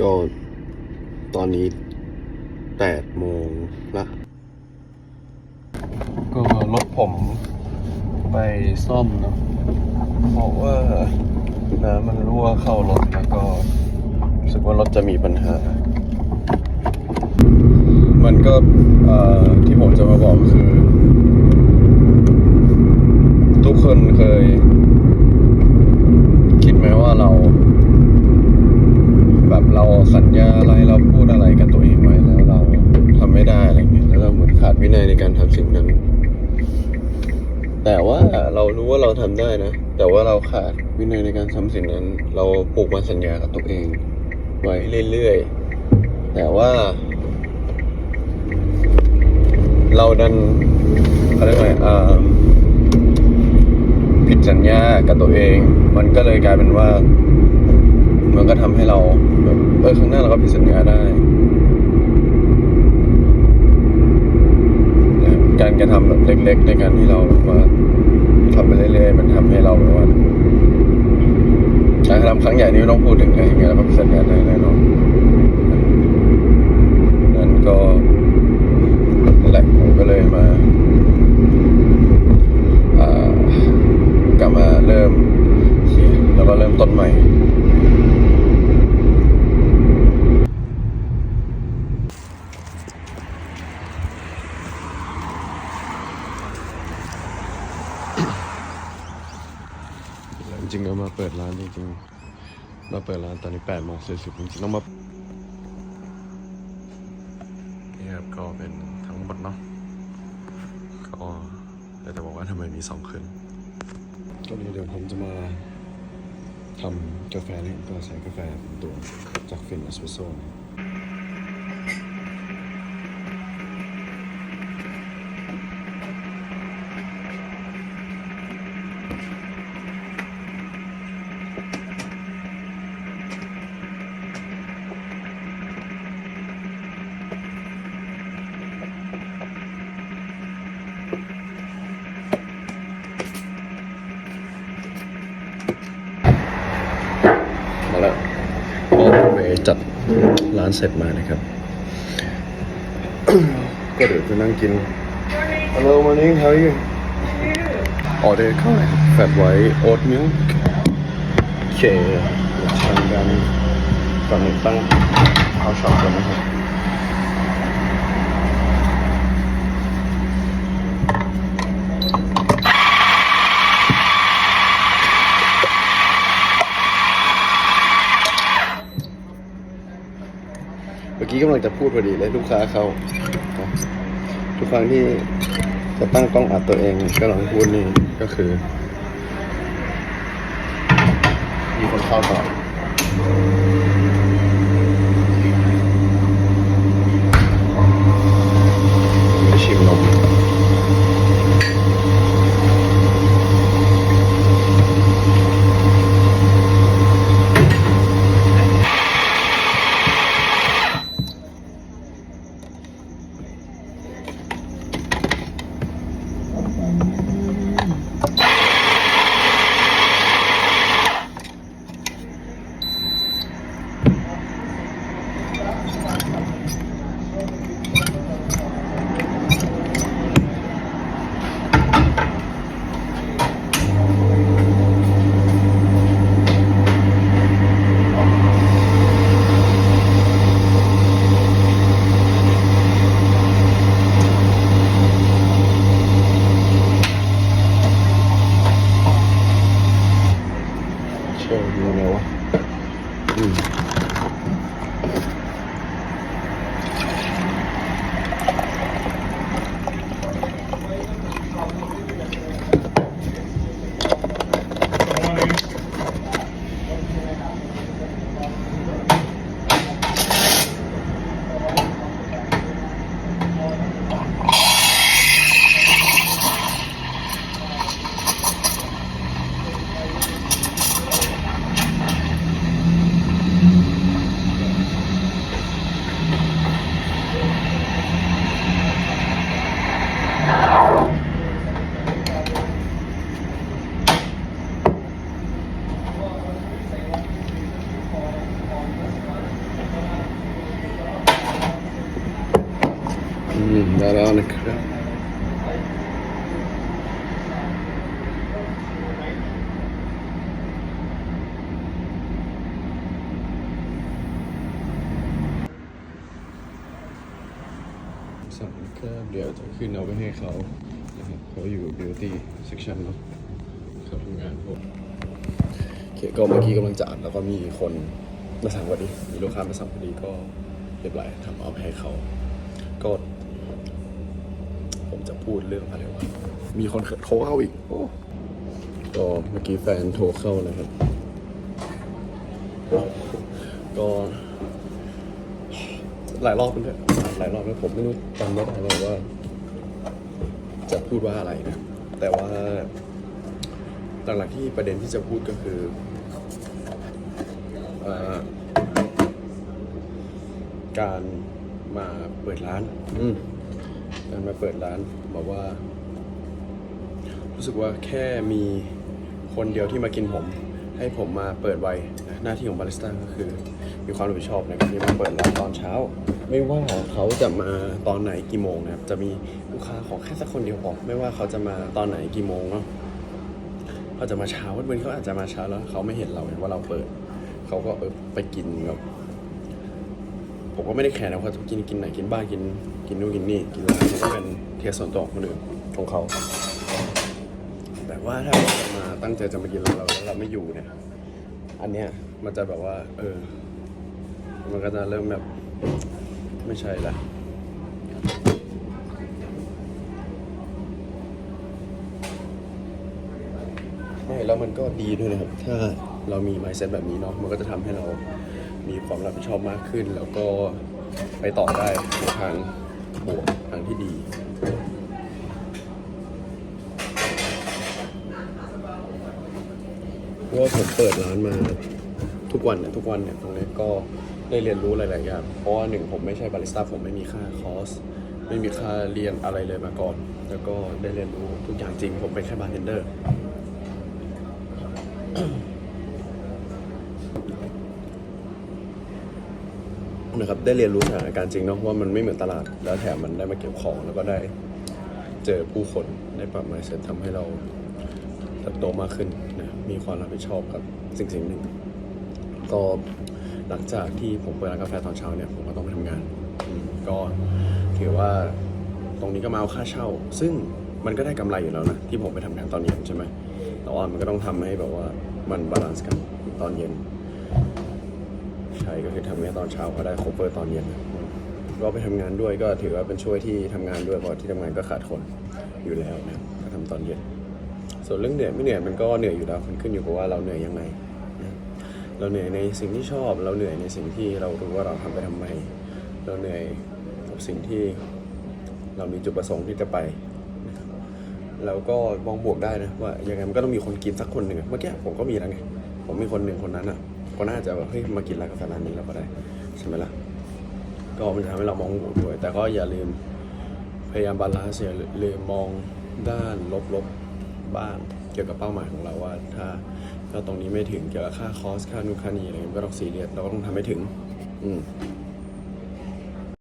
ก็ตอนนี้แปดโมงละก็รถผมไปซ่อมเนาะเพราะว่าน้ำมันรั่วเข้ารถแล้วก็รู้สึกว่ารถจะมีปัญหา มันก็ที่ผมจะมาบอกคือ ทุกคนเคย คิดไหมว่าเรา แบบเราสัญญาอะไรเราพูดอะไรกับตัวเองไว้แล้วเราทำไม่ได้อะไรเงี้ยแล้วเราเหมือนขาดวินัยในการทำสิ่งนั้น แต่ว่าเรารู้ว่าเราทำได้นะ แต่ว่าเราขาดวินัยในการทำสิ่งนั้น เราผูกมันสัญญากับตัวเอง ไว้เรื่อยๆแต่ว่า เราดันอะไรยกไงอ่าผิดสัญญากับตัวเอง มันก็เลยกลายเป็นว่า มันก็ทำให้เราแบบเออข้างหน้าเราก็ผิดสัญญาได้ การกระทำแบบเล็ก ๆ ในการที่เราแบบว่าทำไปเรื่อยๆมันทำให้เราแบบว่าการกระทำครั้งใหญ่นี่ไม่ต้องพูดถึงอะไรอย่างเงี้ยเราก็ผิดสัญญาได้แน่นอนนั้นก็แหละผมก็เลยมาอ่ากลับมาเริ่มเขียนแล้วก็เริ่มต้นใหม่ จ ริงๆเรามาเปิดร้านจริงๆ มาเปิดร้านตอนนี้แปดโมงสี่สิบจริงๆต้องมานี่ครับก็เป็นทั้งหมดเนาะก็แต่จะบอกว่าทำไมมีสองคืนก็นี้เดี๋ยวผมจะมาทำกาแฟนี่ก็ใช้กาแฟเป็นตัวจากฟินเอสเปรสโซ่มาแล้วพอผมไปจัด ร้านเสร็จมานะครับ ก็เดี๋ยวจะนั่งกิน Hello morning how are you ออเดอร์ข้าวแฟตไว้โอ๊ตมิลค์เคทำกันตอนนี้ตั้งข้าวช็อปกันนะครับ มื่อกี้กำลังจะพูดพอดีเลยลูกค้าเขาทุกครั้งที่จะตั้งกล้องอัดตัวเองก็ลองพูดนี่ก็คือ มีคนเข้าต่อ มได้แล้วนะครับสองก็เดี๋ยวจะขึ้นเอาไปให้เขานะครับเขาอยู่ beauty section เนอะเขาทำงานพวกโอเคก็เมื่อกี้กำลังจะอัดแล้วก็มีคนมาสั่งพอดี มีลูกค้ามาสั่งพอดีก็เรียบร้อยทำเอาไปให้เขาก็ ผมจะพูดเรื่องอะไรวะมีคนโทรเข้าอีก โอ้ก็เมื่อกี้แฟนโทรเข้านะครับ ก็หลายรอบแล้วเนี่ยหลายรอบแล้วผมไม่รู้จำไม่ได้เลยว่า จะพูดว่าอะไรนะ แต่ว่าหลักๆที่ประเด็นที่จะพูดก็คือเอ่อการมาเปิดร้าน อืม การมาเปิดร้านบอกว่า รู้สึกว่าแค่มีคนเดียวที่มากินผม ให้ผมมาเปิดไวหน้าที่ของบาริสต้าก็คือ มีความรับผิดชอบในการที่มาเปิดร้านตอนเช้า ไม่ว่าเขาจะมาตอนไหนกี่โมงนะครับจะมีลูกค้าขอแค่สักคนเดียวพอไม่ว่าเขาจะมาตอนไหนกี่โมงเนาะเขาจะมาเช้าวันนี้เขาอาจจะมาเช้าแล้ว เขาไม่เห็นเราเว่าเราเปิด เขาก็เออไปกินแบบผมก็ไม่ได้แคร์นะว่าจะกินกินไหนกินบ้านกินกินนู่นกินนี่กินร้านมันก็เป็นเทสส่วนตัวของคนอื่นของเขา แต่ว่าถ้าเราจะมาตั้งใจจะมากินร้านเราแล้วเราไม่อยู่เนี่ย อันเนี้ยมันจะแบบว่า เออ มันก็จะเริ่มแบบไม่ใช่ละไม่แล้วมันก็ดีด้วยนะครับ ถ้าเรามี mindset แบบนี้เนาะมันก็จะทำให้เรามีความรับผิดชอบมากขึ้น แล้วก็ไปต่อได้ในทาง บวกทางที่ดี เพราะว่าผมเปิดร้านมาทุกวันเนี่ยทุกวันเนี่ยตรงนี้ก็ได้เรียนรู้หลาย ๆ อย่าง เพราะว่าหนึ่งผมไม่ใช่บาริสต้าผมไม่มีค่าคอร์สไม่มีค่าเรียนอะไรเลยมาก่อน แล้วก็ได้เรียนรู้ทุกอย่างจริงผมเป็นแค่บาร์เทนเดอร์ นะครับ ได้เรียนรู้สถานการณ์จริงเนาะว่ามันไม่เหมือนตลาด แล้วแถมมันได้มาเก็บของแล้วก็ได้เจอผู้คนได้ปรับ mindset ทำให้เราเติบโตมากขึ้นนะมีความรับผิดชอบกับสิ่งสิ่งหนึ่งก็หลังจากที่ผมเปิดร้านกาแฟตอนเช้าเนี่ยผมก็ต้องไปทำงานก็ถือว่าตรงนี้ก็มาเอาค่าเช่า ซึ่งมันก็ได้กำไรอยู่แล้วนะที่ผมไปทำงานตอนเย็นใช่ไหมแต่ว่ามันก็ต้องทำให้แบบว่ามันบาลานซ์กันตอนเย็น ใช่ก็คือทำงานตอนเช้าก็ได้คเ o อร์ตอนเย็นก็ไปทำงานด้วยก็ถือว่าเป็นช่วยที่ทำงานด้วยเพราะที่ทำงานก็ขาดคนอยู่แล้วนะก็ทำตอนเย็น ส่วนเรื่องเหนื่อยไม่เหนื่อยมันก็เหนื่อยอยู่แล้วมันขึ้นอยู่กับว่าเราเหนื่อยยังไงเราเหนื่อยในสิ่งที่ชอบ เราเหนื่อยในสิ่งที่เรารู้ว่าเราทำไปทำไม เราเหนื่อยกับสิ่งที่เรามีจุดประสงค์ที่จะไปนะครับแล้วก็มองบวกได้นะว่ายังไงมันก็ต้องมีคนกินสักคนหนึ่งเมื่อกี้ผมก็มีแล้วไงผมมีคนหนึ่งคนนั้นอะ ก็น่าจะแบบเฮ้ยมากินร้านกาแฟร้านนี้เราก็ได้ใช่ไหมล่ะก็มันทำให้เรามองบวกด้วย แต่ก็อย่าลืมพยายามบาลานซ์อย่าลืมมองด้านลบๆบ้างเกี่ยวกับเป้าหมายของเราว่า ถ้าเราตรงนี้ไม่ถึงเกี่ยวกับค่าคอสค่านู่นค่านี่อะไรเงี้ยก็ต้องซีเรียสเราก็ต้องทำให้ถึง อืม